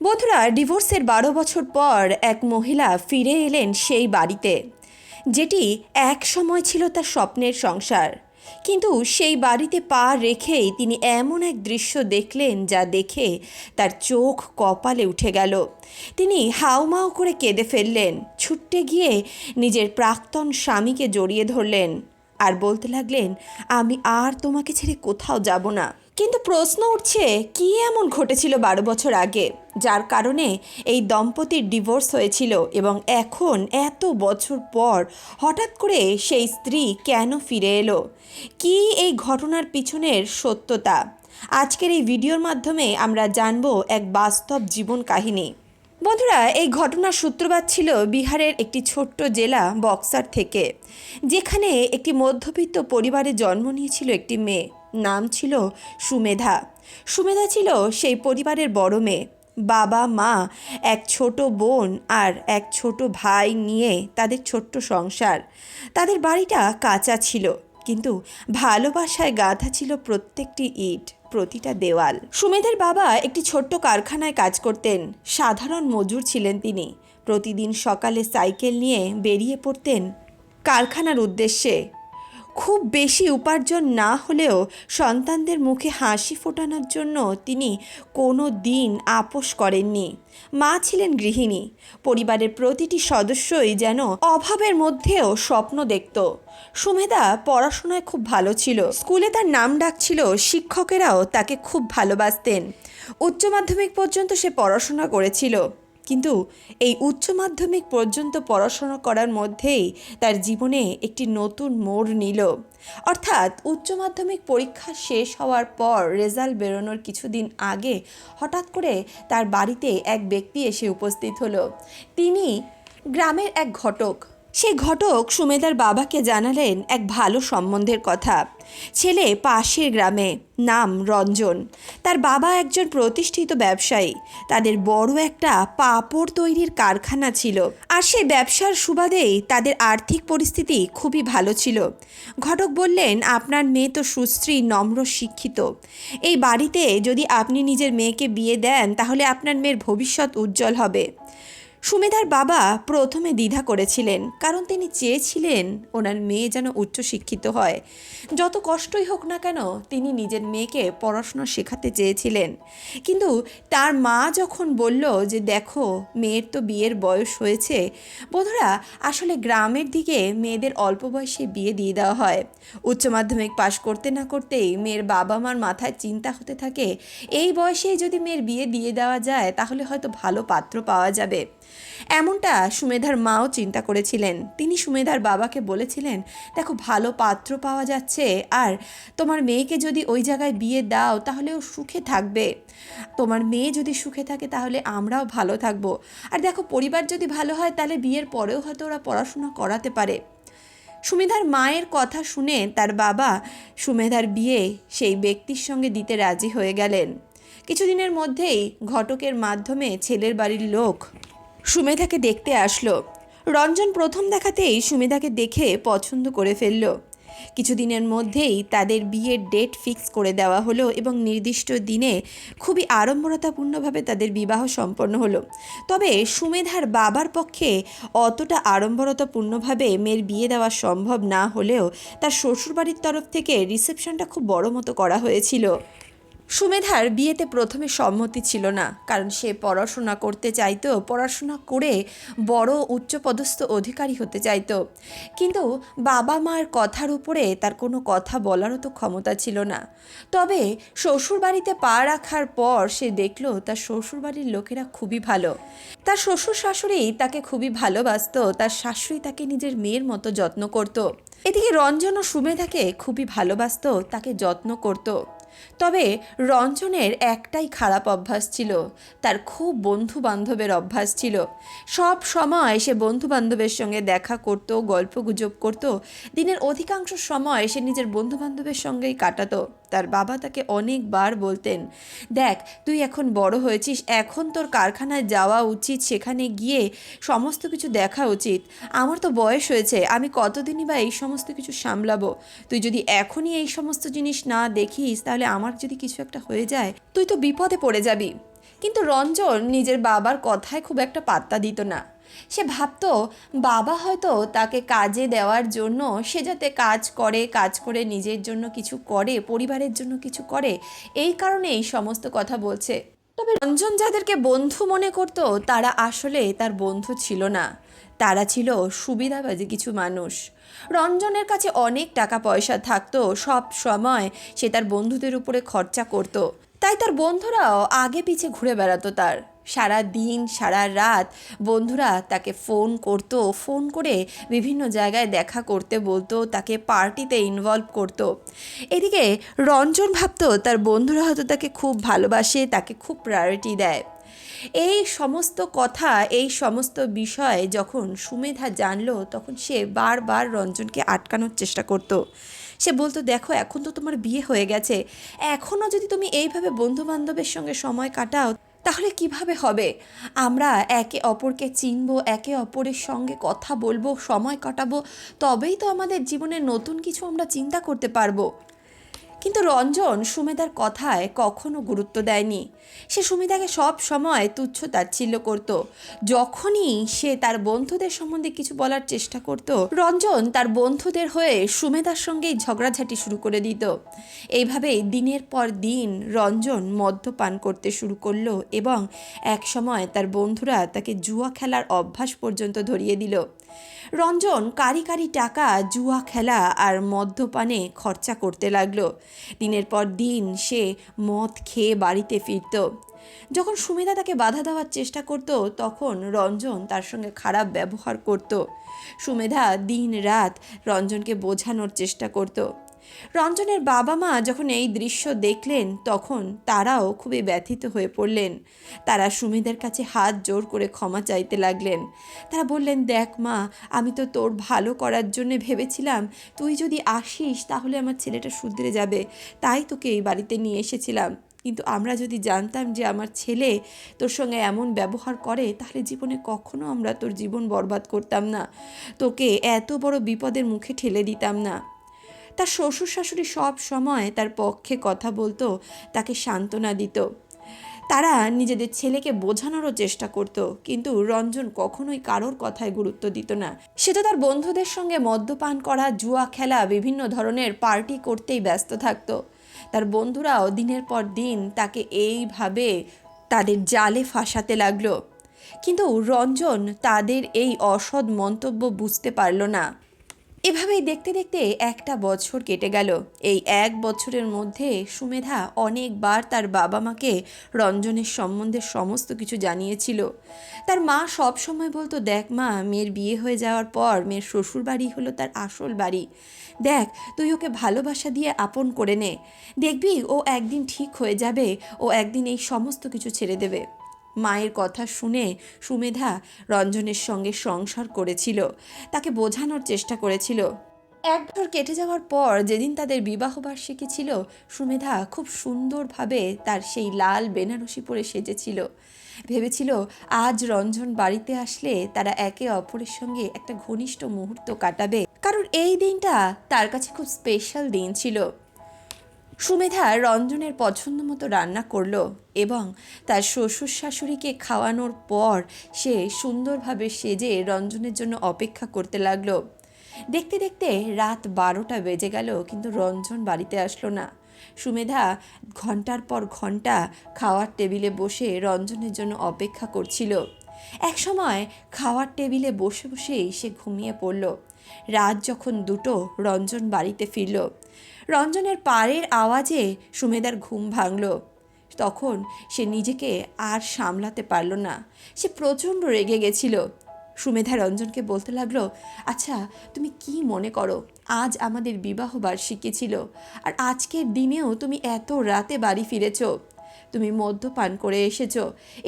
বন্ধুরা ডিভোর্সের বারো বছর পর এক মহিলা ফিরে এলেন সেই বাড়িতে। যেটি এক সময় ছিল তার স্বপ্নের সংসার। কিন্তু সেই বাড়িতে পা রেখেই তিনি এমন এক দৃশ্য দেখলেন যা দেখে তার চোখ কপালে উঠে গেল। তিনি হাউমাউ করে কেঁদে ফেললেন ছুট্টে গিয়ে নিজের প্রাক্তন স্বামীকে জড়িয়ে ধরলেন আর বলতে লাগলেন, আমি আর তোমাকে ছেড়ে কোথাও যাব না। কিন্তু প্রশ্ন উঠছে, কি এমন ঘটেছিল বারো বছর আগে? যার কারণে এই দম্পতির ডিভোর্স হয়েছিল এবং এখন এত বছর পর হঠাৎ করে সেই স্ত্রী কেন ফিরে এলো? কি এই ঘটনার পিছনের সত্যতা? আজকের এই ভিডিওর মাধ্যমে আমরা জানব এক বাস্তব জীবন কাহিনী। বন্ধুরা, এই ঘটনার সূত্রপাত ছিল বিহারের একটি ছোট্ট জেলা বক্সার থেকে, যেখানে একটি মধ্যবিত্ত পরিবারে জন্ম নিয়েছিল একটি মেয়ে। নাম ছিল সুমেধা। সুমেধা ছিল সেই পরিবারের বড় মেয়ে। বাবা, মা, এক ছোট বোন আর এক ছোট ভাই নিয়ে তাদের ছোট্ট সংসার। তাদের বাড়িটা কাঁচা ছিল, কিন্তু ভালোবাসায় গাঁথা ছিল প্রত্যেকটি ইট, প্রতিটা দেওয়াল। সুমেধের বাবা একটি ছোট্ট কারখানায় কাজ করতেন। সাধারণ মজুর ছিলেন তিনি। প্রতিদিন সকালে সাইকেল নিয়ে বেরিয়ে পড়তেন কারখানার উদ্দেশ্যে। খুব বেশি উপার্জন না হলেও সন্তানদের মুখে হাসি ফোটানোর জন্য তিনি কোনো দিন আপোষ করেননি। মা ছিলেন গৃহিণী। পরিবারের প্রতিটি সদস্যই যেন অভাবের মধ্যেও স্বপ্ন দেখত। সুমেধা পড়াশোনায় খুব ভালো ছিল। স্কুলে তার নাম ডাক ছিল, শিক্ষকেরাও তাকে খুব ভালোবাসতেন। উচ্চ মাধ্যমিক পর্যন্ত সে পড়াশোনা করেছিল। কিন্তু এই উচ্চ মাধ্যমিক পর্যন্ত পড়াশোনা করার মধ্যেই তার জীবনে একটি নতুন মোড় নিল। অর্থাৎ উচ্চ মাধ্যমিক পরীক্ষা শেষ হওয়ার পর রেজাল্ট বেরোনোর কিছুদিন আগে হঠাৎ করে তার বাড়িতে এক ব্যক্তি এসে উপস্থিত হলো। তিনি গ্রামের এক ঘটক। সেই ঘটক সুমেদার বাবাকে জানালেন এক ভালো সম্বন্ধের কথা। ছেলে পাশের গ্রামে, নাম রঞ্জন। তার বাবা একজন প্রতিষ্ঠিত ব্যবসায়ী। তাদের বড় একটা পাপড় তৈরির কারখানা ছিল। আর সেই ব্যবসার সুবাদেই তাদের আর্থিক পরিস্থিতি খুবই ভালো ছিল। ঘটক বললেন, আপনার মেয়ে তো সুশ্রী, নম্র, শিক্ষিত। এই বাড়িতে যদি আপনি নিজের মেয়েকে বিয়ে দেন, তাহলে আপনার মেয়ের ভবিষ্যৎ উজ্জ্বল হবে। সুমেধার বাবা প্রথমে দ্বিধা করেছিলেন, কারণ তিনি চেয়েছিলেন ওনার মেয়ে যেন উচ্চশিক্ষিত হয়। যত কষ্টই হোক না কেন, তিনি নিজের মেয়েকে পড়াশোনা শেখাতে চেয়েছিলেন। কিন্তু তার মা যখন বলল যে, দেখো, মেয়ের তো বিয়ের বয়স হয়েছে, বন্ধুরা, আসলে গ্রামের দিকে মেয়েদের অল্প বয়সে বিয়ে দিয়ে দেওয়া হয়। উচ্চ মাধ্যমিক পাশ করতে না করতেই মেয়ের বাবা মার মাথায় চিন্তা হতে থাকে, এই বয়সেই যদি মেয়ের বিয়ে দিয়ে দেওয়া যায়, তাহলে হয়তো ভালো পাত্র পাওয়া যাবে। এমনটা সুমেধার মাও চিন্তা করেছিলেন। তিনি সুমেধার বাবাকে বলেছিলেন, দেখো, ভালো পাত্র পাওয়া যাচ্ছে, আর তোমার মেয়েকে যদি ওই জায়গায় বিয়ে দাও, তাহলে ও সুখে থাকবে। তোমার মেয়ে যদি সুখে থাকে, তাহলে আমরাও ভালো থাকব। আর দেখো, পরিবার যদি ভালো হয়, তাহলে বিয়ের পরেও হয়তো ওরা পড়াশোনা করাতে পারে। সুমেধার মায়ের কথা শুনে তার বাবা সুমেধার বিয়ে সেই ব্যক্তির সঙ্গে দিতে রাজি হয়ে গেলেন। কিছুদিনের মধ্যেই ঘটকের মাধ্যমে ছেলের বাড়ির লোক সুমেধাকে দেখতে আসলো। রঞ্জন প্রথম দেখাতেই সুমেধাকে দেখে পছন্দ করে ফেলল। কিছুদিনের মধ্যেই তাদের বিয়ের ডেট ফিক্স করে দেওয়া হলো এবং নির্দিষ্ট দিনে খুবই আড়ম্বরতাপূর্ণভাবে তাদের বিবাহ সম্পন্ন হলো। তবে সুমেধার বাবার পক্ষে অতটা আড়ম্বরতাপূর্ণভাবে মেয়ের বিয়ে দেওয়া সম্ভব না হলেও তার শ্বশুরবাড়ির তরফ থেকে রিসেপশনটা খুব বড় মতো করা হয়েছিল। সুমেধার বিয়েতে প্রথমে সম্মতি ছিল না, কারণ সে পড়াশোনা করতে চাইতো, পড়াশোনা করে বড় উচ্চপদস্থ অধিকারী হতে চাইতো। কিন্তু বাবা মার কথার উপরে তার কোনো কথা বলারও তো ক্ষমতা ছিল না। তবে শ্বশুরবাড়িতে পা রাখার পর সে দেখল তার শ্বশুরবাড়ির লোকেরা খুবই ভালো। তার শ্বশুর শাশুড়ি তাকে খুবই ভালোবাসতো, তার শাশুড়ি তাকে নিজের মেয়ের মতো যত্ন করতো। এদিকে রঞ্জন ও সুমেধাকে খুবই ভালোবাসতো, তাকে যত্ন করতো। তবে রঞ্জনের একটাই খারাপ অভ্যাস ছিল, তার খুব বন্ধু বান্ধবের অভ্যাস ছিল। সব সময় সে বন্ধু বান্ধবের সঙ্গে দেখা করত গল্প গুজব করত, দিনের অধিকাংশ সময় সে নিজের বন্ধু বান্ধবের সঙ্গেই কাটাতো। তার বাবা তাকে অনেকবার বলতেন, দেখ, তুই এখন বড় হয়েছিস, এখন তোর কারখানায় যাওয়া উচিত, সেখানে গিয়ে সমস্ত কিছু দেখা উচিত। আমার তো বয়স হয়েছে, আমি কতদিনই বা এই সমস্ত কিছু সামলাবো? তুই যদি এখনই এই সমস্ত জিনিস না দেখিস, তাহলে আমার যদি কিছু একটা হয়ে যায়, তুই তো বিপদে পড়ে যাবি। কিন্তু রঞ্জন নিজের বাবার কথায় খুব একটা পাত্তা দিত না। সে ভাবতো বাবা হয়তো তাকে কাজে দেওয়ার জন্য, সে যাতে কাজ করে কাজ করে নিজের জন্য কিছু করে, পরিবারের জন্য কিছু করে, এই কারণে এই সমস্ত কথা বলছে। তবে রঞ্জন যাদেরকে বন্ধু মনে করতো, তারা আসলে তার বন্ধু ছিল না। তারা ছিল সুবিধাবাদী কিছু মানুষ। রঞ্জনের কাছে অনেক টাকা পয়সা থাকতো, সব সময় সে তার বন্ধুদের উপরে খরচা করতো। তাই তার বন্ধুরাও আগে পিছে ঘুরে বেড়াতো তার। সারা দিন, সারা রাত বন্ধুরা তাকে ফোন করতো, ফোন করে বিভিন্ন জায়গায় দেখা করতে বলতো, তাকে পার্টিতে ইনভলভ করতো। এদিকে রঞ্জন ভাবত তার বন্ধুরা হয়তো তাকে খুব ভালোবাসে, তাকে খুব প্রায়োরিটি দেয়। এই সমস্ত কথা, এই সমস্ত বিষয় যখন সুমেধা জানলো, তখন সে বারবার রঞ্জনকে আটকানোর চেষ্টা করতো। সে বলতো, দেখো, এখন তো তোমার বিয়ে হয়ে গেছে। এখনও যদি তুমি এইভাবে বন্ধু বান্ধবের সঙ্গে সময় কাটাও তাহলে কীভাবে হবে? আমরা একে অপরকে চিনব, একে অপরের সঙ্গে কথা বলব, সময় কাটাবো, তবেই তো আমাদের জীবনে নতুন কিছু আমরা চিন্তা করতে পারব। কিন্তু রঞ্জন সুমেধার কথায় কখনো গুরুত্ব দেয়নি। সে সুমেধাকে সব সময় তুচ্ছ তাচ্ছিল্য করত। যখনই সে তার বন্ধুদের সম্বন্ধে কিছু বলার চেষ্টা করত, রঞ্জন তার বন্ধুদের হয়ে সুমেধার সঙ্গেই ঝগড়াঝাটি শুরু করে দিত। এইভাবেই দিনের পর দিন রঞ্জন মদ্যপান করতে শুরু করল এবং এক সময় তার বন্ধুরা তাকে জুয়া খেলার অভ্যাস পর্যন্ত ধরিয়ে দিল। রঞ্জন কারি কারি টাকা, জুয়া খেলা আর মদ্যপানে খরচা করতে লাগল। দিনের পর দিন সে মদ খেয়ে বাড়িতে ফিরত। যখন সুমেধা তাকে বাধা দেওয়ার চেষ্টা করত, তখন রঞ্জন তার সঙ্গে খারাপ ব্যবহার করত। সুমেধা দিন রাত রঞ্জনকে বোঝানোর চেষ্টা করত। রঞ্জনের বাবা মা যখন এই দৃশ্য দেখলেন, তখন তারাও খুবই ব্যথিত হয়ে পড়লেন। তারা সুমিদের কাছে হাত জোর করে ক্ষমা চাইতে লাগলেন। তারা বললেন, দেখ মা, আমি তো তোর ভালো করার জন্য ভেবেছিলাম। তুই যদি আসিস, তাহলে আমার ছেলেটা শুধরে যাবে। তাই তোকে এই বাড়িতে নিয়ে এসেছিলাম। কিন্তু আমরা যদি জানতাম যে আমার ছেলে তোর সঙ্গে এমন ব্যবহার করে, তাহলে জীবনে কখনো আমরা তোর জীবন বরবাদ করতাম না। তোকে এত বড় বিপদের মুখে ঠেলে দিতাম না। তার শ্বশুর শাশুড়ি সব সময় তার পক্ষে কথা বলতো, তাকে সান্ত্বনা দিত। তারা নিজেদের ছেলেকে বোঝানোরও চেষ্টা করত, কিন্তু রঞ্জন কখনোই কারোর কথায় গুরুত্ব দিত না। সে তো তার বন্ধুদের সঙ্গে মদ্যপান করা, জুয়া খেলা, বিভিন্ন ধরনের পার্টি করতেই ব্যস্ত থাকত। তার বন্ধুরাও দিনের পর দিন তাকে এইভাবে তাদের জালে ফাঁসাতে লাগল। কিন্তু রঞ্জন তাদের এই অসৎ মন্তব্য বুঝতে পারল না। এভাবেই দেখতে দেখতে একটা বছর কেটে গেল। এই এক বছরের মধ্যে সুমেধা অনেকবার তার বাবা মাকে রঞ্জনের সম্বন্ধে সমস্ত কিছু জানিয়েছিল। তার মা সব সময় বলতো, দেখ মা, মেয়ের বিয়ে হয়ে যাওয়ার পর মেয়ের শ্বশুর বাড়ি হলো তার আসল বাড়ি। দেখ, তুই ওকে ভালোবাসা দিয়ে আপন করে নে। দেখবি ও একদিন ঠিক হয়ে যাবে, ও একদিন এই সমস্ত কিছু ছেড়ে দেবে। মায়ের কথা শুনে সুমেধা রঞ্জনের সঙ্গে সংসার করেছিল। তাকে বোঝানোর চেষ্টা করেছিল। এক বছর কেটে যাওয়ার পর যেদিন তাদের বিবাহবার্ষিকী ছিল, সুমেধা খুব সুন্দরভাবে তার সেই লাল বেনারসি পরে সেজেছিল। ভেবেছিল আজ রঞ্জন বাড়িতে আসলে তারা একে অপরের সঙ্গে একটা ঘনিষ্ঠ মুহূর্ত কাটাবে। কারণ এই দিনটা তার কাছে খুব স্পেশাল দিন ছিল। সুমেধা রঞ্জনের পছন্দ মতো রান্না করল এবং তার শ্বশুর শাশুড়িকে খাওয়ানোর পর সে সুন্দরভাবে সেজে রঞ্জনের জন্য অপেক্ষা করতে লাগল। দেখতে দেখতে রাত বারোটা বেজে গেল, কিন্তু রঞ্জন বাড়িতে আসলো না। সুমেধা ঘণ্টার পর ঘণ্টা খাওয়ার টেবিলে বসে রঞ্জনের জন্য অপেক্ষা করছিল। এক সময় খাওয়ার টেবিলে বসে বসেই সে ঘুমিয়ে পড়ল। রাত যখন দুটো, রঞ্জন বাড়িতে ফিরল। রঞ্জনের পায়ের আওয়াজে সুমেদার ঘুম ভাঙল। তখন সে নিজেকে আর সামলাতে পারল না। সে প্রচণ্ড রেগে গেছিল। সুমেধা রঞ্জনকে বলতে লাগল আচ্ছা তুমি কি মনে করো, আজ আমাদের বিবাহ বার্ষিকী ছিল আর আজকের দিনেও তুমি এত রাতে বাড়ি ফিরেছ? তুমি মদ্যপান করে এসেছ।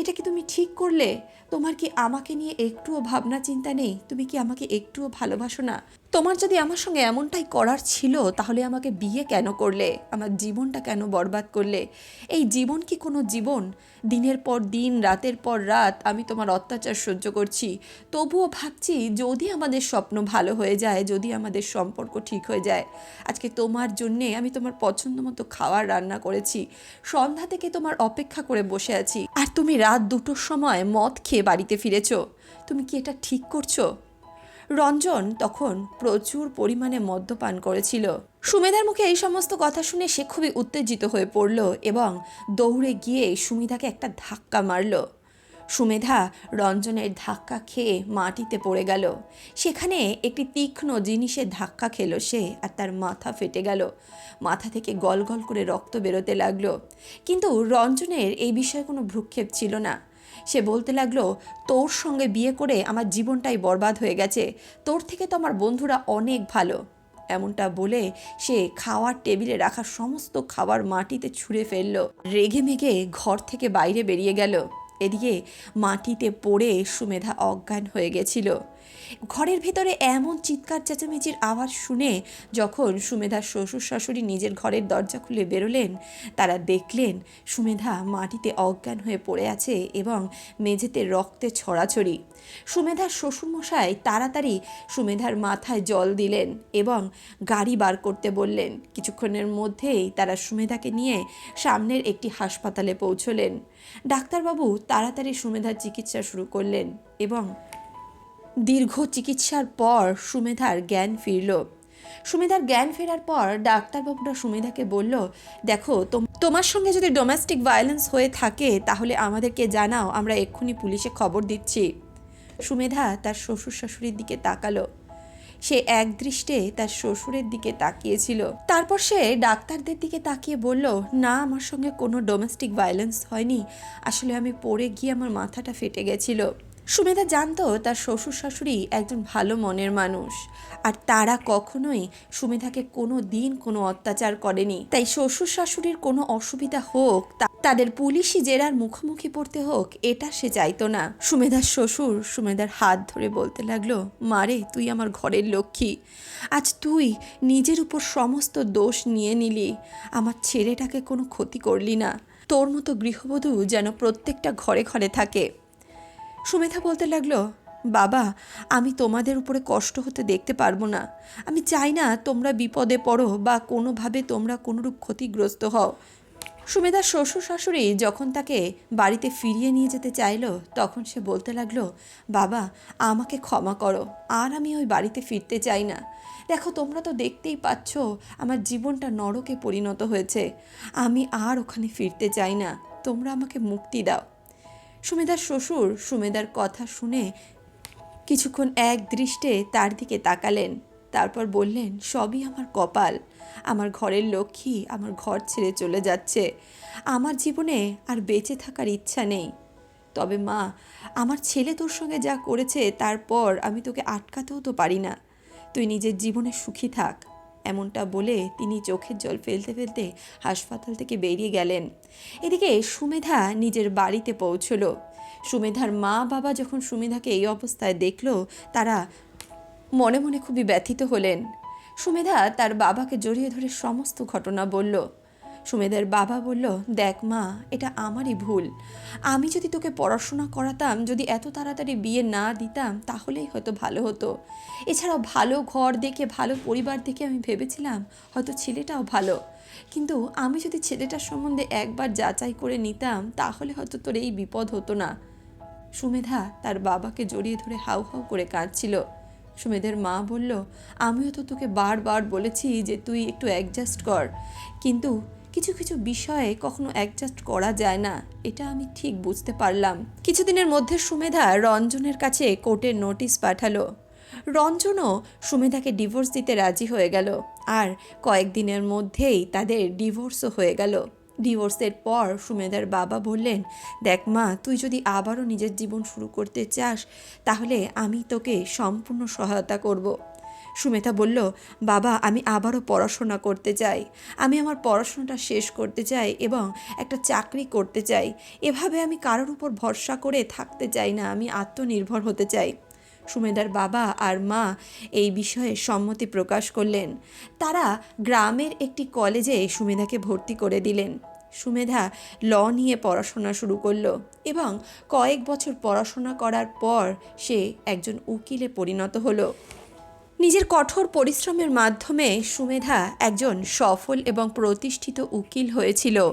এটা কি তুমি ঠিক করলে? তোমার কি আমাকে নিয়ে একটুও ভাবনা চিন্তা নেই? তুমি কি আমাকে একটুও ভালোবাসো না? তোমার যদি আমার সঙ্গে এমনটাই করার ছিল, তাহলে আমাকে বিয়ে কেন করলে? আমার জীবনটা কেন বরবাদ করলে? এই জীবন কি কোনো জীবন? দিনের পর দিন, রাতের পর রাত আমি তোমার অত্যাচার সহ্য করছি। তবুও ভাবছি, যদি আমাদের স্বপ্ন ভালো হয়ে যায়, যদি আমাদের সম্পর্ক ঠিক হয়ে যায়, আজকে তোমার জন্যে আমি তোমার পছন্দ মতো খাবার রান্না করেছি। সন্ধ্যা থেকে তোমার অপেক্ষা করে বসে আছি। আর তুমি রাত দুটোর সময় মদ খেয়ে বাড়িতে ফিরেছো। তুমি কি এটা ঠিক করছ? রঞ্জন তখন প্রচুর পরিমাণে মদ্যপান করেছিল। সুমেধার মুখে এই সমস্ত কথা শুনে সে খুবই উত্তেজিত হয়ে পড়ল এবং দৌড়ে গিয়ে সুমিধাকে একটা ধাক্কা মারল। সুমেধা রঞ্জনের ধাক্কা খেয়ে মাটিতে পড়ে গেল। সেখানে একটি তীক্ষ্ণ জিনিসের ধাক্কা খেলো সে আর তার মাথা ফেটে গেল। মাথা থেকে গল গল করে রক্ত বেরোতে লাগল। কিন্তু রঞ্জনের এই বিষয়ে কোনো ভ্রুক্ষেপ ছিল না। সে বলতে লাগল, তোর সঙ্গে বিয়ে করে আমার জীবনটাই বরবাদ হয়ে গেছে। তোর থেকে তো আমার বন্ধুরা অনেক ভালো। এমনটা বলে সে খাওয়ার টেবিলে রাখা সমস্ত খাবার মাটিতে ছুঁড়ে ফেলল। রেগে মেগে ঘর থেকে বাইরে বেরিয়ে গেল। এদিকে মাটিতে পড়ে সুমেধা অজ্ঞান হয়ে গেছিল। ঘরের ভিতরে এমন চিৎকার, চেঁচামেচির আওয়াজ শুনে যখন সুমেধার শ্বশুর শাশুড়ি নিজের ঘরের দরজা খুলে বেরোলেন, তারা দেখলেন সুমেধা মাটিতে অজ্ঞান হয়ে পড়ে আছে এবং মেঝেতে রক্তে ছড়াছড়ি। সুমেধার শ্বশুরমশাই তাড়াতাড়ি সুমেধার মাথায় জল দিলেন এবং গাড়ি বার করতে বললেন। কিছুক্ষণের মধ্যেই তারা সুমেধাকে নিয়ে সামনের একটি হাসপাতালে পৌঁছলেন। ডাক্তারবাবু তাড়াতাড়ি সুমেধার চিকিৎসা শুরু করলেন এবং দীর্ঘ চিকিৎসার পর সুমেধার জ্ঞান ফিরল। সুমেধার জ্ঞান ফেরার পর ডাক্তারবাবুরা সুমেধাকে বলল, দেখো, তোম- তোমার সঙ্গে যদি ডোমেস্টিক ভায়োলেন্স হয়ে থাকে, তাহলে আমাদেরকে জানাও, আমরা এক্ষুনি পুলিশে খবর দিচ্ছি। সুমেধা তার শ্বশুর শাশুড়ির দিকে তাকালো। সে এক দৃষ্টে তার শ্বশুরের দিকে তাকিয়েছিল। তারপর সে ডাক্তারদের দিকে তাকিয়ে বলল, না, আমার সঙ্গে কোনো ডোমেস্টিক ভায়োলেন্স হয়নি। আসলে আমি পড়ে গিয়ে আমার মাথাটা ফেটে গেছিল। সুমেধা জানতো তার শ্বশুর শাশুড়ি একজন ভালো মনের মানুষ। আর তারা কখনোই সুমেধাকে কোনো দিন কোনো অত্যাচার করেনি। তাই শ্বশুর শাশুড়ির কোনো অসুবিধা হোক তাদের পুলিশি জেরার মুখোমুখি পড়তে হোক, এটা সে চাইতো না। সুমেধার শ্বশুর সুমেধার হাত ধরে বলতে লাগল মারে তুই আমার ঘরের লক্ষ্মী। আজ তুই নিজের উপর সমস্ত দোষ নিয়ে নিলি। আমার ছেলেটাকে কোনো ক্ষতি করলি না। তোর মতো গৃহবধূ যেন প্রত্যেকটা ঘরে ঘরে থাকে। সুমেধা বলতে লাগল, বাবা, আমি তোমাদের উপরে কষ্ট হতে দেখতে পারব না। আমি চাই না তোমরা বিপদে পড়ো বা কোনোভাবে তোমরা কোনোরূপ ক্ষতিগ্রস্ত হও। সুমেধার শ্বশুর শাশুড়ি যখন তাকে বাড়িতে ফিরিয়ে নিয়ে যেতে চাইলো, তখন সে বলতে লাগল, বাবা, আমাকে ক্ষমা করো, আর আমি ওই বাড়িতে ফিরতে চাই না। দেখো, তোমরা তো দেখতেই পাচ্ছ আমার জীবনটা নরকে পরিণত হয়েছে। আমি আর ওখানে ফিরতে চাই না। তোমরা আমাকে মুক্তি দাও। সুমেধার শ্বশুর সুমেদার কথা শুনে কিছুক্ষণ এক দৃষ্টে তার দিকে তাকালেন। তারপর বললেন, সবই আমার কপাল। আমার ঘরের লক্ষ্মী আমার ঘর ছেড়ে চলে যাচ্ছে। আমার জীবনে আর বেঁচে থাকার ইচ্ছা নেই। তবে মা, আমার ছেলে তোর সঙ্গে যা করেছে তারপর আমি তোকে আটকাতেও তো পারি না। তুই নিজের জীবনে সুখী থাক। এমনটা বলে তিনি চোখের জল ফেলতে ফেলতে হাসপাতাল থেকে বেরিয়ে গেলেন। এদিকে সুমেধা নিজের বাড়িতে পৌঁছল। সুমেধার মা বাবা যখন সুমেধাকে এই অবস্থায় দেখল, তারা মনে মনে খুবই ব্যথিত হলেন। সুমেধা তার বাবাকে জড়িয়ে ধরে সমস্ত ঘটনা বলল। সুমেধার বাবা বলল, দেখ মা, এটা আমারই ভুল। আমি যদি তোকে পড়াশোনা করাতাম, যদি এত তাড়াতাড়ি বিয়ে না দিতাম, তাহলেই হয়তো ভালো হতো। এছাড়াও ভালো ঘর দেখে, ভালো পরিবার দেখে আমি ভেবেছিলাম, হয়তো ছেলেটাও ভালো। কিন্তু আমি যদি ছেলেটার সম্বন্ধে একবার যাচাই করে নিতাম, তাহলে হয়তো তোর এই বিপদ হতো না। সুমেধা তার বাবাকে জড়িয়ে ধরে হাউ হাউ করে কাঁদছিল। সুমেধের মা বলল, আমিও তো তোকে বারবার বলেছি যে তুই একটু অ্যাডজাস্ট কর। কিন্তু কিছু কিছু বিষয়ে কখনো অ্যাডজাস্ট করা যায় না, এটা আমি ঠিক বুঝতে পারলাম। কিছুদিনের মধ্যে সুমেধা রঞ্জনের কাছে কোর্টের নোটিশ পাঠালো। রঞ্জনও সুমেধাকে ডিভোর্স দিতে রাজি হয়ে গেল আর কয়েকদিনের মধ্যেই তাদের ডিভোর্সও হয়ে গেল। ডিভোর্সের পর সুমেধার বাবা বললেন, দেখ মা, তুই যদি আবারও নিজের জীবন শুরু করতে চাস, তাহলে আমি তোকে সম্পূর্ণ সহায়তা করব। সুমেধা বলল, বাবা, আমি আবারও পড়াশোনা করতে চাই। আমি আমার পড়াশোনাটা শেষ করতে চাই এবং একটা চাকরি করতে চাই। এভাবে আমি কারোর উপর ভরসা করে থাকতে চাই না। আমি আত্মনির্ভর হতে চাই। সুমেদার বাবা আর মা এই বিষয়ে সম্মতি প্রকাশ করলেন। তারা গ্রামের একটি কলেজে সুমেধাকে ভর্তি করে দিলেন। সুমেধা ল নিয়ে পড়াশোনা শুরু করল এবং কয়েক বছর পড়াশোনা করার পর সে একজন উকিলে পরিণত হলো। নিজের কঠোর পরিশ্রমের মাধ্যমে সুমেধা একজন সফল এবং প্রতিষ্ঠিত উকিল হয়েছিল।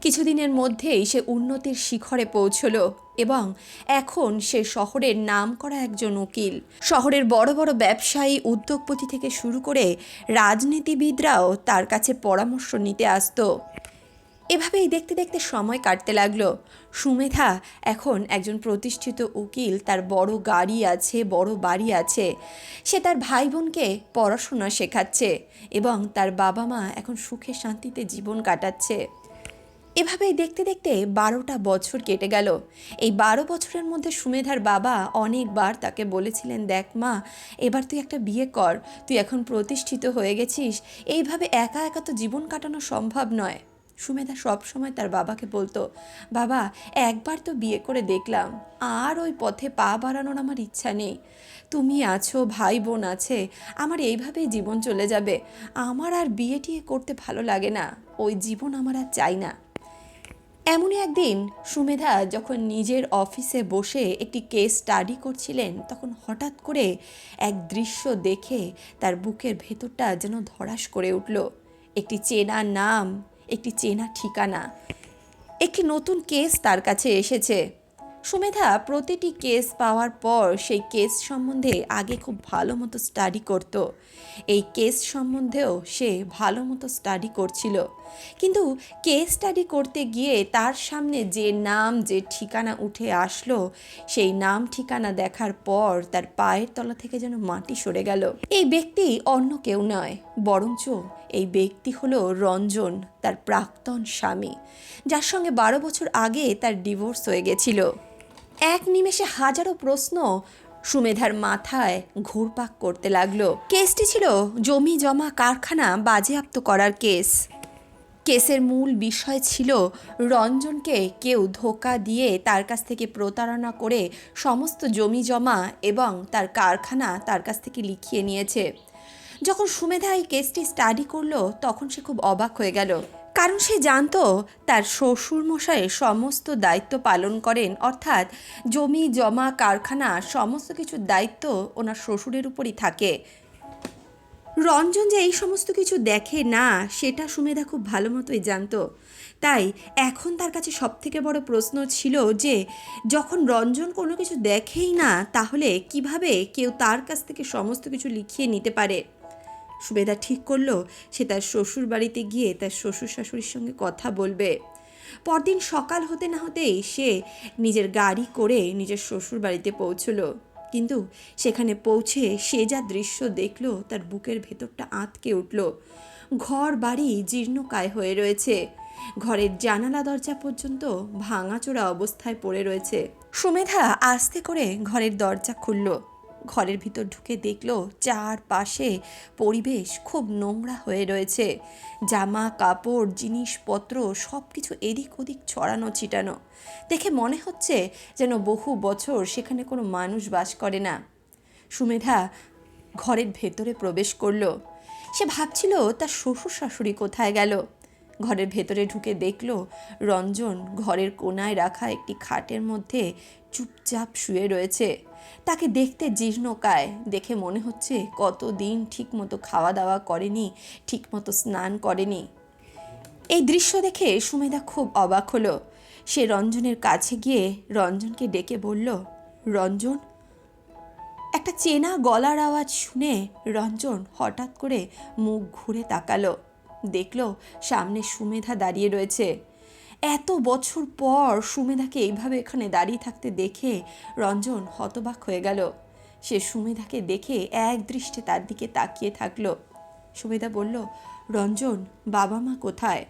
কিছুদিনের মধ্যেই সে উন্নতির শিখরে পৌঁছলো এবং এখন সে শহরের নাম করা একজন উকিল। শহরের বড় বড় ব্যবসায়ী, উদ্যোগপতি থেকে শুরু করে রাজনীতিবিদরাও তার কাছে পরামর্শ নিতে আসতো। এভাবেই দেখতে দেখতে সময় কাটতে লাগল। সুমেধা এখন একজন প্রতিষ্ঠিত উকিল, তার বড় গাড়ি আছে, বড় বাড়ি আছে। সে তার ভাই বোনকে পড়াশোনা শেখাচ্ছে এবং তার বাবা মা এখন সুখে শান্তিতে জীবন কাটাচ্ছে। এভাবেই দেখতে দেখতে বারোটা বছর কেটে গেল। এই বারো বছরের মধ্যে সুমেধার বাবা অনেকবার তাকে বলেছিলেন, দেখ মা, এবার তুই একটা বিয়ে কর, তুই এখন প্রতিষ্ঠিত হয়ে গেছিস। এইভাবে একা একা তো জীবন কাটানো সম্ভব নয়। সুমেধা সবসময় তার বাবাকে বলতো, বাবা, একবার তো বিয়ে করে দেখলাম, আর ওই পথে পা বাড়ানোর আমার ইচ্ছা নেই। তুমি আছো ভাই বোন আছে, আমার এইভাবেই জীবন চলে যাবে। আমার আর বিয়ে টিয়ে করতে ভালো লাগে না, ওই জীবন আমার আর চাই না। এমনই একদিন সুমেধা যখন নিজের অফিসে বসে একটি কেস স্টাডি করছিলেন, তখন হঠাৎ করে এক দৃশ্য দেখে তার বুকের ভেতরটা যেন ধরাস করে উঠল। একটি চেনা নাম একটি চেনা ঠিকানা। একটি নতুন কেস তার কাছে এসেছে। সুমেধা প্রতিটি কেস পাওয়ার পর সেই কেস সম্বন্ধে আগে খুব ভালো মতো স্টাডি করত। এই কেস সম্বন্ধেও সে ভালো মতো স্টাডি করছিল। কিন্তু কেস স্টাডি করতে গিয়ে তার সামনে যে নাম, যে ঠিকানা উঠে আসলো, সেই নাম ঠিকানা দেখার পর তার পায়ের তলা থেকে যেন মাটি সরে গেল। এই ব্যক্তি অন্য কেউ নয়। বরঞ্চ এই ব্যক্তি হল রঞ্জন, তার প্রাক্তন স্বামী, যার সঙ্গে বারো বছর আগে তার ডিভোর্স হয়ে গেছিল। এক নিমেষে হাজারো প্রশ্ন সুমেধার মাথায় ঘুরপাক করতে লাগল। কেসটি ছিল জমি জমা কারখানা বাজেয়াপ্ত করার কেস। কেসের মূল বিষয় ছিল রঞ্জনকে কেউ ধোকা দিয়ে তার কাছ থেকে প্রতারণা করে সমস্ত জমি জমা এবং তার কারখানা তার কাছ থেকে লিখিয়ে নিয়েছে। যখন সুমেধা এই কেসটি স্টাডি করল, তখন সে খুব অবাক হয়ে গেল। কারণ সে জানতো, তার শ্বশুর মশাই সমস্ত দায়িত্ব পালন করেন, অর্থাৎ জমি, জমা, কারখানা, সমস্ত কিছুর দায়িত্ব ওনার শ্বশুরের উপরই থাকে। রঞ্জন যে এই সমস্ত কিছু দেখে না, সেটা সুমেধা খুব ভালো মতোই জানতো। তাই এখন তার কাছে সবথেকে বড় প্রশ্ন ছিল যে, যখন রঞ্জন কোনো কিছু দেখেই না, তাহলে কীভাবে কেউ তার কাছ থেকে সমস্ত কিছু লিখিয়ে নিতে পারে? সুবেদা ঠিক করল, সে তার শ্বশুর বাড়িতে গিয়ে তার শ্বশুর শাশুড়ির সঙ্গে কথা বলবে। পরদিন সকাল হতে না হতেই সে নিজের গাড়ি করে নিজের শ্বশুর বাড়িতে পৌঁছলো। কিন্তু সেখানে পৌঁছে সে যা দৃশ্য দেখল, তার বুকের ভেতরটা আঁতকে উঠল। ঘর বাড়ি জীর্ণকায় হয়ে রয়েছে। ঘরের জানালা দরজা পর্যন্ত ভাঙাচোরা অবস্থায় পড়ে রয়েছে। সুমেধা আস্তে করে ঘরের দরজা খুলল। ঘরের ভিতর ঢুকে দেখল চারপাশে পরিবেশ খুব নোংরা হয়ে রয়েছে। জামা, কাপড়, জিনিসপত্র সব কিছু এদিক ওদিক ছড়ানো, ছিটানো। দেখে মনে হচ্ছে যেন বহু বছর সেখানে কোনো মানুষ বাস করে না। সুমেধা ঘরের ভেতরে প্রবেশ করল। সে ভাবছিল তার শ্বশুর শাশুড়ি কোথায় গেল। ঘরের ভেতরে ঢুকে দেখল রঞ্জন ঘরের কোনায় রাখা একটি খাটের মধ্যে চুপচাপ শুয়ে রয়েছে। তাকে দেখতে জীর্ণকায়। দেখে মনে হচ্ছে কতদিন ঠিকমতো খাওয়া দাওয়া করেনি, ঠিকমতো স্নান করেনি। এই দৃশ্য দেখে সুমেধা খুব অবাক হলো। সে রঞ্জনের কাছে গিয়ে রঞ্জনকে ডেকে বলল, রঞ্জন? একটা চেনা গলার আওয়াজ শুনে রঞ্জন হঠাৎ করে মুখ ঘুরে তাকালো। দেখল সামনে সুমেধা দাঁড়িয়ে রয়েছে। এত বছর পর সুমেধাকে এইভাবে এখানে দাঁড়িয়ে থাকতে দেখে রঞ্জন হতবাক হয়ে গেল। সে সুমেধাকে দেখে এক দৃষ্টে তার দিকে তাকিয়ে থাকল। সুমেধা বলল, রঞ্জন, বাবা মা কোথায়?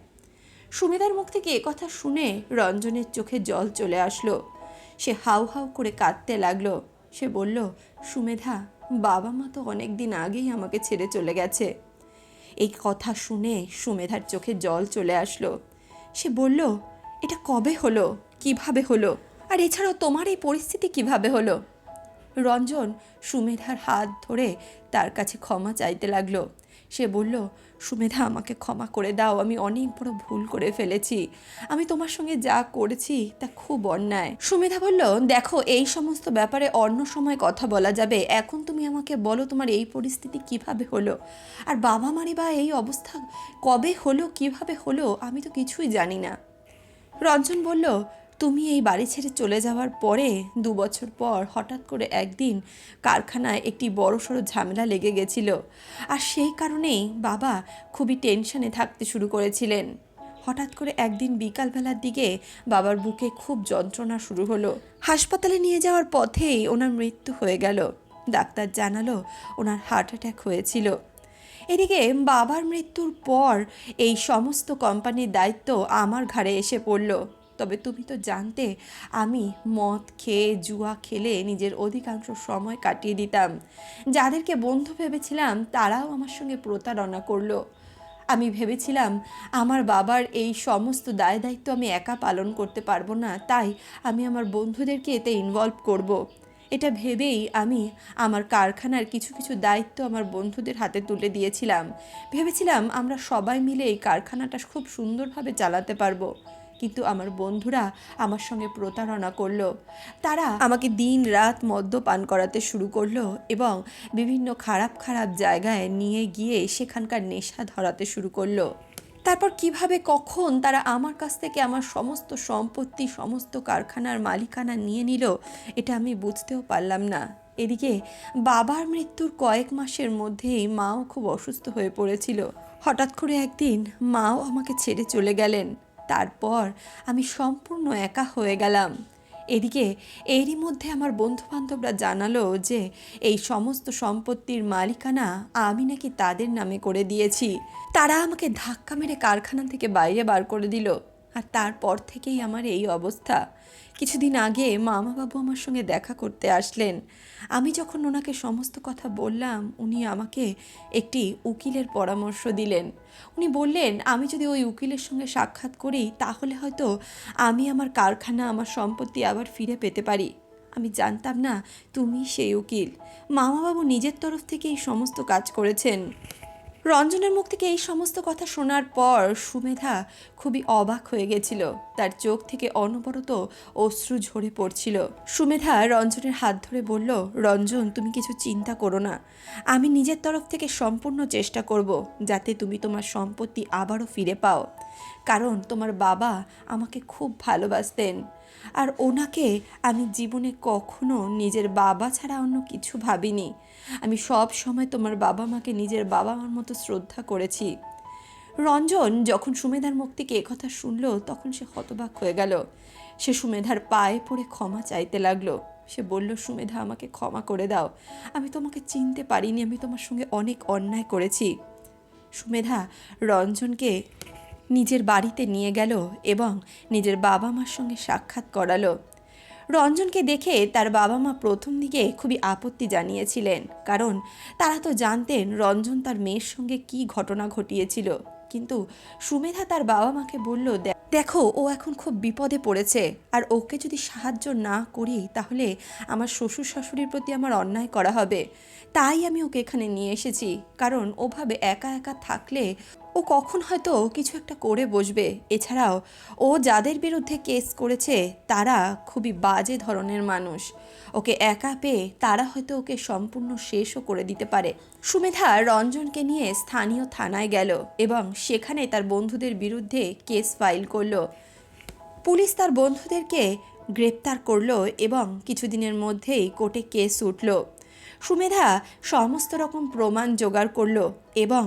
সুমেধার মুখ থেকে কথা শুনে রঞ্জনের চোখে জল চলে আসলো। সে হাউ হাউ করে কাঁদতে লাগল। সে বলল, সুমেধা, বাবা মা তো অনেক দিন আগেই আমাকে ছেড়ে চলে গেছে। এই কথা শুনে সুমেধার চোখে জল চলে আসলো। সে বলল, এটা কবে হলো? কীভাবে হলো? আর এছাড়াও তোমার এই পরিস্থিতি কীভাবে হলো? রঞ্জন সুমেধার হাত ধরে তার কাছে ক্ষমা চাইতে লাগল। সে বলল, সুমেধা, আমাকে ক্ষমা করে দাও, আমি অনেক বড় ভুল করে ফেলেছি। আমি তোমার সঙ্গে যা করেছি, তা খুব অন্যায়। সুমেধা বলল, দেখো, এই সমস্ত ব্যাপারে অন্য সময় কথা বলা যাবে। এখন তুমি আমাকে বলো, তোমার এই পরিস্থিতি কীভাবে হলো? আর বাবা মারি বা এই অবস্থা কবে হলো, কীভাবে হলো, আমি তো কিছুই জানি না। রঞ্জন বলল তুমি এই বাড়ি ছেড়ে চলে যাওয়ার পরে দু বছর পর হঠাৎ করে একদিন কারখানায় একটি বড়সড় ঝামেলা লেগে গেছিল। আর সেই কারণেই বাবা খুবই টেনশনে থাকতে শুরু করেছিলেন। হঠাৎ করে একদিন বিকালবেলার দিকে বাবার বুকে খুব যন্ত্রণা শুরু হলো। হাসপাতালে নিয়ে যাওয়ার পথেই ওনার মৃত্যু হয়ে গেল। ডাক্তার জানালো ওনার হার্ট অ্যাটাক হয়েছিল। এদিকে বাবার মৃত্যুর পর এই সমস্ত কোম্পানির দায়িত্ব আমার ঘাড়ে এসে পড়ল। তবে তুমি তো জানতে, আমি মদ খেয়ে জুয়া খেলে নিজের অধিকাংশ সময় কাটিয়ে দিতাম। যাদেরকে বন্ধু ভেবেছিলাম, তারাও আমার সঙ্গে প্রতারণা করল। আমি ভেবেছিলাম, আমার বাবার এই সমস্ত দায় দায়িত্ব আমি একা পালন করতে পারব না, তাই আমি আমার বন্ধুদেরকে এতে ইনভলভ করব। এটা ভেবেই আমি আমার কারখানার কিছু কিছু দায়িত্ব আমার বন্ধুদের হাতে তুলে দিয়েছিলাম। ভেবেছিলাম আমরা সবাই মিলে এই কারখানাটা খুব সুন্দরভাবে চালাতে পারব। কিন্তু আমার বন্ধুরা আমার সঙ্গে প্রতারণা করল। তারা আমাকে দিন রাত মদ্যপান করাতে শুরু করল এবং বিভিন্ন খারাপ খারাপ জায়গায় নিয়ে গিয়ে সেখানকার নেশা ধরাতে শুরু করল। তারপর কীভাবে, কখন তারা আমার কাছ থেকে আমার সমস্ত সম্পত্তি, সমস্ত কারখানার মালিকানা নিয়ে নিল, এটা আমি বুঝতেও পারলাম না। এদিকে বাবার মৃত্যুর কয়েক মাসের মধ্যেই মাও খুব অসুস্থ হয়ে পড়েছিল। হঠাৎ করে একদিন মাও আমাকে ছেড়ে চলে গেলেন। তারপর আমি সম্পূর্ণ একা হয়ে গেলাম। এদিকে এরই মধ্যে আমার বন্ধুবান্ধবরা জানালো যে, এই সমস্ত সম্পত্তির মালিকানা আমি নাকি তাদের নামে করে দিয়েছি। তারা আমাকে ধাক্কা মেরে কারখানা থেকে বাইরে বার করে দিল। আর তারপর থেকেই আমার এই অবস্থা। কিছুদিন আগে মামাবাবু আমার সঙ্গে দেখা করতে আসলেন। আমি যখন ওনাকে সমস্ত কথা বললাম, উনি আমাকে একটি উকিলের পরামর্শ দিলেন। উনি বললেন, আমি যদি ওই উকিলের সঙ্গে সাক্ষাৎ করি, তাহলে হয়তো আমি আমার কারখানা, আমার সম্পত্তি আবার ফিরে পেতে পারি। আমি জানতাম না তুমি সেই উকিল। মামাবাবু নিজের তরফ থেকে এই সমস্ত কাজ করেছেন। রঞ্জনের মুখ থেকে এই সমস্ত কথা শোনার পর সুমেধা খুবই অবাক হয়ে গেছিল। তার চোখ থেকে অনবরত অশ্রু ঝরে পড়ছিল। সুমেধা রঞ্জনের হাত ধরে বলল, রঞ্জন, তুমি কিছু চিন্তা করো না। আমি নিজের তরফ থেকে সম্পূর্ণ চেষ্টা করব, যাতে তুমি তোমার সম্পত্তি আবারও ফিরে পাও। কারণ তোমার বাবা আমাকে খুব ভালোবাসতেন। আর ওনাকে আমি জীবনে কখনো নিজের বাবা ছাড়া অন্য কিছু ভাবিনি। আমি সব সময় তোমার বাবা মাকে নিজের বাবা মার মতো শ্রদ্ধা করেছি। রঞ্জন যখন সুমেধার মুখ থেকে একথা শুনল, তখন সে হতবাক হয়ে গেল। সে সুমেধার পায়ে পড়ে ক্ষমা চাইতে লাগল। সে বলল, সুমেধা, আমাকে ক্ষমা করে দাও। আমি তোমাকে চিনতে পারিনি, আমি তোমার সঙ্গে অনেক অন্যায় করেছি। সুমেধা, রঞ্জনকে নিজের বাড়িতে নিয়ে গেল এবং নিজের বাবা মার সঙ্গে সাক্ষাৎ করালো। রঞ্জনকে দেখে তার বাবা মা প্রথম দিকে খুবই আপত্তি জানিয়েছিলেন, কারণ তারা তো জানতেন রঞ্জন তার মেয়ের সঙ্গে কি ঘটনা ঘটিয়েছিল। কিন্তু সুমেধা তার বাবা মাকে বলল, "দে- দেখো, ও এখন খুব বিপদে পড়েছে। আর ওকে যদি সাহায্য না করি, তাহলে আমার শ্বশুর শাশুড়ির প্রতি আমার অন্যায় করা হবে। তাই আমি ওকে এখানে নিয়ে এসেছি, কারণ ওভাবে একা একা থাকলে ও কখন হয়তো কিছু একটা করে বসবে। এছাড়াও, ও যাদের বিরুদ্ধে কেস করেছে, তারা খুবই বাজে ধরনের মানুষ। ওকে একা পেয়ে তারা হয়তো ওকে সম্পূর্ণ শেষও করে দিতে পারে। সুমেধা রঞ্জনকে নিয়ে স্থানীয় থানায় গেল এবং সেখানে তার বন্ধুদের বিরুদ্ধে কেস ফাইল করল। পুলিশ তার বন্ধুদেরকে গ্রেপ্তার করল এবং কিছুদিনের মধ্যেই কোর্টে কেস উঠল। সুমেধা সমস্ত রকম প্রমাণ জোগাড় করল এবং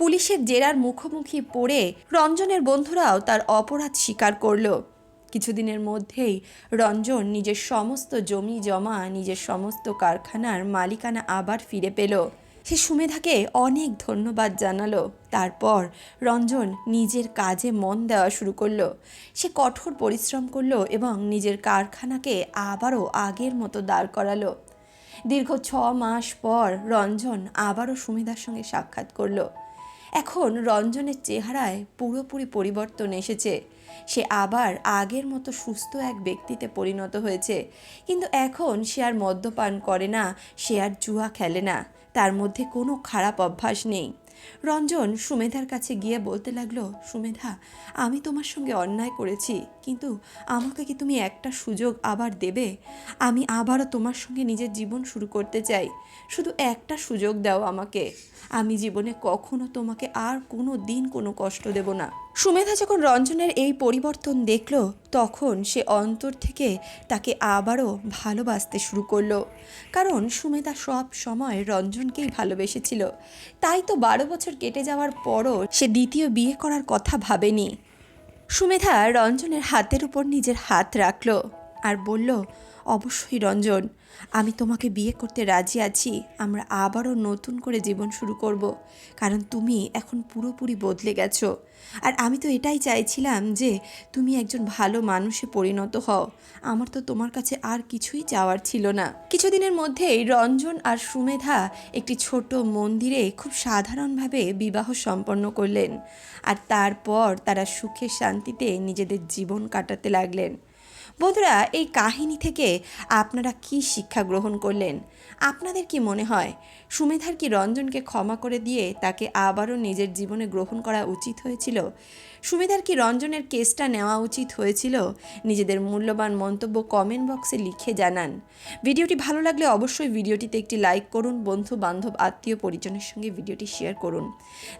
পুলিশের জেরার মুখোমুখি পড়ে রঞ্জনের বন্ধুরাও তার অপরাধ স্বীকার করল। কিছুদিনের মধ্যেই রঞ্জন নিজের সমস্ত জমি জমা, নিজের সমস্ত কারখানার মালিকানা আবার ফিরে পেল। সে সুমেধাকে অনেক ধন্যবাদ জানালো। তারপর রঞ্জন নিজের কাজে মন দেওয়া শুরু করল। সে কঠোর পরিশ্রম করল এবং নিজের কারখানাকে আবারও আগের মতো দাঁড় করালো। দীর্ঘ ছ মাস পর রঞ্জন আবারও সুমেধার সঙ্গে সাক্ষাৎ করল। এখন রঞ্জনের চেহারায় পুরোপুরি পরিবর্তন এসেছে। সে আবার আগের মতো সুস্থ এক ব্যক্তিতে পরিণত হয়েছে। কিন্তু এখন সে আর মদ্যপান করে না, সে আর জুয়া খেলে না। তার মধ্যে কোনো খারাপ অভ্যাস নেই। রঞ্জন সুমেধার কাছে গিয়ে বলতে লাগল, সুমেধা, আমি তোমার সঙ্গে অন্যায় করেছি, কিন্তু আমাকে কি তুমি একটা সুযোগ আবার দেবে? আমি আবারও তোমার সঙ্গে নিজের জীবন শুরু করতে চাই। শুধু একটা সুযোগ দাও আমাকে। আমি জীবনে কখনো তোমাকে আর কোনো দিন কোনো কষ্ট দেব না। সুমেধা যখন রঞ্জনের এই পরিবর্তন দেখল, তখন সে অন্তর থেকে তাকে আবারও ভালোবাসতে শুরু করল। কারণ সুমেধা সব সময় রঞ্জনকেই ভালোবেসেছিল। তাই তো বারো বছর কেটে যাওয়ার পরও সে দ্বিতীয় বিয়ে করার কথা ভাবেনি। সুমেধা রঞ্জনের হাতের উপর নিজের হাত রাখল আর বলল অবশ্যই রঞ্জন, আমি তোমাকে বিয়ে করতে রাজি আছি, আমরা আবারও নতুন করে জীবন শুরু করব, কারণ তুমি এখন পুরোপুরি বদলে গেছো। আর আমি তো এটাই চাইছিলাম যে তুমি একজন ভালো মানুষে পরিণত হও, আমার তো তোমার কাছে আর কিছুই চাওয়ার ছিল না। কিছুদিনের মধ্যেই রঞ্জন আর সুমেধা একটি ছোট মন্দিরে খুব সাধারণভাবে বিবাহ সম্পন্ন করলেন, আর তারপর তারা সুখে শান্তিতে নিজেদের জীবন কাটাতে লাগলেন। বন্ধুরা এই কাহিনী থেকে আপনারা কি শিক্ষা গ্রহণ করলেন? আপনাদের কি মনে হয়? সুমেধার কি রঞ্জনকে ক্ষমা করে দিয়ে তাকে আবারও নিজের জীবনে গ্রহণ করা উচিত হয়েছিল? সুমেধার কি রঞ্জনের কেসটা নেওয়া উচিত হয়েছিল? নিজেদের মূল্যবান মন্তব্য কমেন্ট বক্সে লিখে জানান। ভিডিওটি ভালো লাগলে অবশ্যই ভিডিওটিতে একটি লাইক করুন বন্ধু বান্ধব আত্মীয় পরিজনের সঙ্গে ভিডিওটি শেয়ার করুন।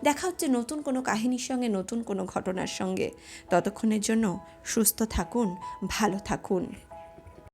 দেখা হচ্ছে নতুন কোনো কাহিনীর সঙ্গে, নতুন কোনো ঘটনার সঙ্গে। ততক্ষণের জন্য সুস্থ থাকুন, ভালো থাকুন।